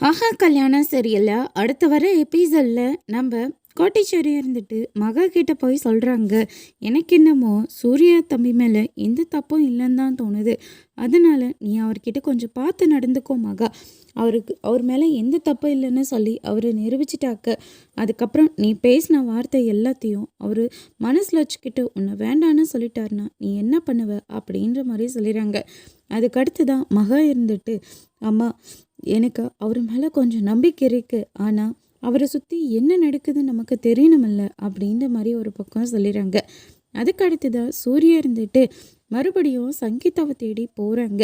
ஆஹா கல்யாணம் சரியில்லை. அடுத்த வர எபிசோடில் நம்ம கோட்டீஸ்வரி இருந்துட்டு மகா கிட்ட போய் சொல்கிறாங்க எனக்கு என்னமோ சூர்யா தம்பி மேலே எந்த தப்பும் இல்லைன்னு தான் தோணுது. அதனால் நீ அவர்கிட்ட கொஞ்சம் பார்த்து நடந்துக்கோ மகா. அவருக்கு அவர் மேலே எந்த தப்பும் இல்லைன்னு சொல்லி அவர் நிரூபிச்சிட்டாக்க. அதுக்கப்புறம் நீ பேசின வார்த்தை எல்லாத்தையும் அவர் மனசில் வச்சுக்கிட்டு உன்னை வேண்டான்னு சொல்லிட்டாருன்னா நீ என்ன பண்ணுவ அப்படின்ற மாதிரி சொல்லிடுறாங்க. அதுக்கடுத்து தான் மகா இருந்துட்டு அம்மா எனக்கு அவர் மேலே கொஞ்சம் நம்பிக்கை இருக்குது ஆனால் அவரை சுற்றி என்ன நடக்குதுன்னு நமக்கு தெரியணுமில்ல அப்படின்ற மாதிரி ஒரு பக்கம் சொல்லிடுறாங்க அதுக்கடுத்து தான் சூர்யா இருந்துட்டு மறுபடியும் சங்கீதாவை தேடி போகிறாங்க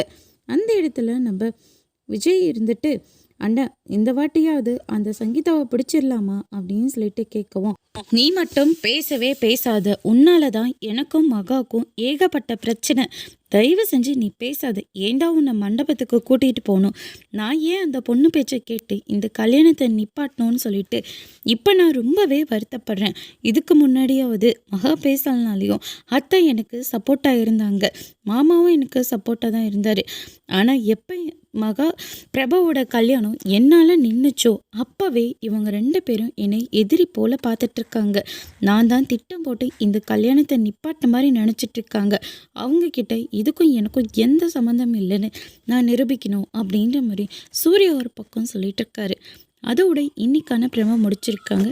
அந்த இடத்துல நம்ம விஜய் இருந்துட்டு அண்ணன் இந்த வாட்டியாவது அந்த சங்கீதாவை பிடிச்சிடலாமா அப்படின்னு சொல்லிட்டு கேட்கவும் நீ மட்டும் பேசவே பேசாத. உன்னால தான் எனக்கும் மகாவுக்கும் ஏகப்பட்ட பிரச்சனை. தயவு செஞ்சு நீ பேசாத. ஏண்டா உன்னை மண்டபத்துக்கு கூட்டிகிட்டு போகணும்? நான் ஏன் அந்த பொண்ணு பேச்சை கேட்டு இந்த கல்யாணத்தை நிப்பாட்டணும்னு சொல்லிட்டு இப்போ நான் ரொம்பவே வருத்தப்படுறேன். இதுக்கு முன்னாடியாவது மகா பேசலனாலையும் அத்தை எனக்கு சப்போர்ட்டாக இருந்தாங்க. மாமாவும் எனக்கு சப்போர்ட்டாக தான் இருந்தார். ஆனால் எப்போ மகா பிரபாவோட கல்யாணம் என்னால் நின்றுச்சோ அப்போவே இவங்க ரெண்டு பேரும் என்னை எதிரி போல் பார்த்துட்ருக்காங்க. நான் தான் திட்டம் போட்டு இந்த கல்யாணத்தை நிப்பாட்ட மாதிரி நினச்சிட்ருக்காங்க. அவங்கக்கிட்ட இதுக்கும் எனக்கும் எந்த சம்மந்தம் இல்லைன்னு நான் நிரூபிக்கணும் அப்படின்ற மாதிரி சூரிய ஒரு பக்கம் சொல்லிட்டு இருக்காரு அதோட இன்னைக்கான பிரம முடிச்சிருக்காங்க.